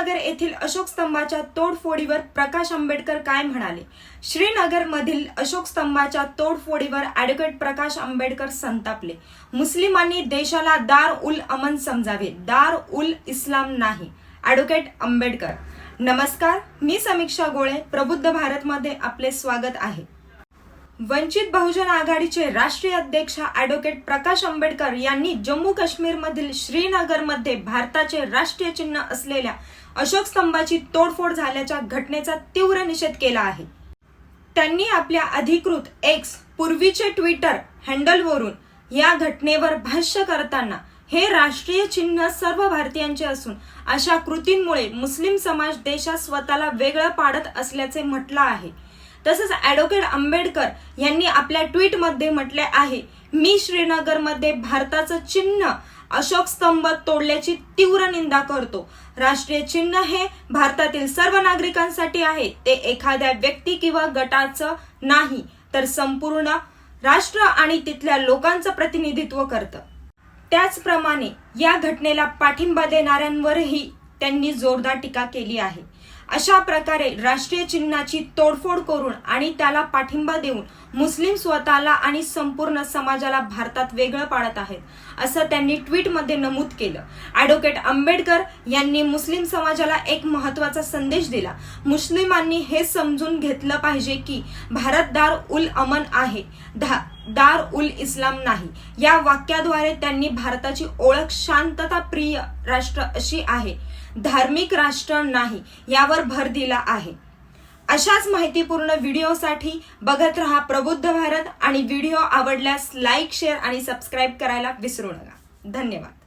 श्रीनगर येथील अशोक स्तंभाच्या तोडफोडीवर प्रकाश आंबेडकर काय म्हणाले? श्रीनगर मधील अशोक स्तंभाच्या तोडफोडीवर ॲडव्होकेट प्रकाश आंबेडकर संतापले. मुस्लिमांनी देशाला दार उल अमन समजावे. दार उल इस्लाम नाही ॲडव्होकेट आंबेडकर. नमस्कार मी समीक्षा गोळे प्रबुद्ध भारतमध्ये आपले स्वागत आहे. वंचित बहुजन आघाडीचे राष्ट्रीय अध्यक्ष ॲडव्होकेट प्रकाश आंबेडकर यांनी जम्मू काश्मीरमधील श्रीनगरमध्ये भारताचे राष्ट्रीय चिन्ह असलेल्या अशोक स्तंभाची तोडफोड झाल्याच्या घटनेचा तीव्र निषेध केला आहे. त्यांनी आपल्या अधिकृत एक्स पूर्वीचे ट्विटर हँडलवरून या घटनेवर भाष्य करताना हे राष्ट्रीय चिन्ह सर्व भारतीयांचे असून अशा कृतींमुळे मुस्लिम समाज देशात स्वतःला वेगळं पाडत असल्याचे म्हटलं आहे. तसंच ॲडव्होकेट आंबेडकर यांनी आपल्या ट्विटमध्ये म्हटले आहे मी श्रीनगरमध्ये भारताचं चिन्ह अशोक स्तंभ तोडल्याची तीव्र निंदा करतो. राष्ट्रीय चिन्ह हे भारतातील सर्व नागरिकांसाठी आहे. ते एखाद्या व्यक्ती किंवा गटाचं नाही तर संपूर्ण राष्ट्र आणि तिथल्या लोकांचं प्रतिनिधित्व करतं. त्याचप्रमाणे या घटनेला पाठिंबा देणाऱ्यांवरही त्यांनी जोरदार टीका केली आहे. अशा प्रकारे राष्ट्रीय चिन्हाची तोडफोड करून आणि त्याला पाठिंबा देऊन मुस्लिम स्वतःला आणि संपूर्ण समाजाला भारतात वेगळं पाडत आहेत असं त्यांनी ट्विटमध्ये नमूद केलं. ॲडव्होकेट आंबेडकर यांनी मुस्लिम समाजाला एक महत्त्वाचा संदेश दिला. मुस्लिमांनी हे समजून घेतलं पाहिजे की भारतदार उल अमन आहे. धा दार उल इस्लाम नाही. या वाक्याद्वारे त्यांनी भारताची ओळख शांतता प्रिय राष्ट्र अशी आहे. धार्मिक राष्ट्र नाही यावर भर दिला आहे. अशाच माहितीपूर्ण व्हिडिओसाठी बघत रहा प्रबुद्ध भारत आणि व्हिडिओ आवडल्यास लाईक शेअर आणि सबस्क्राईब करायला विसरू नका. धन्यवाद.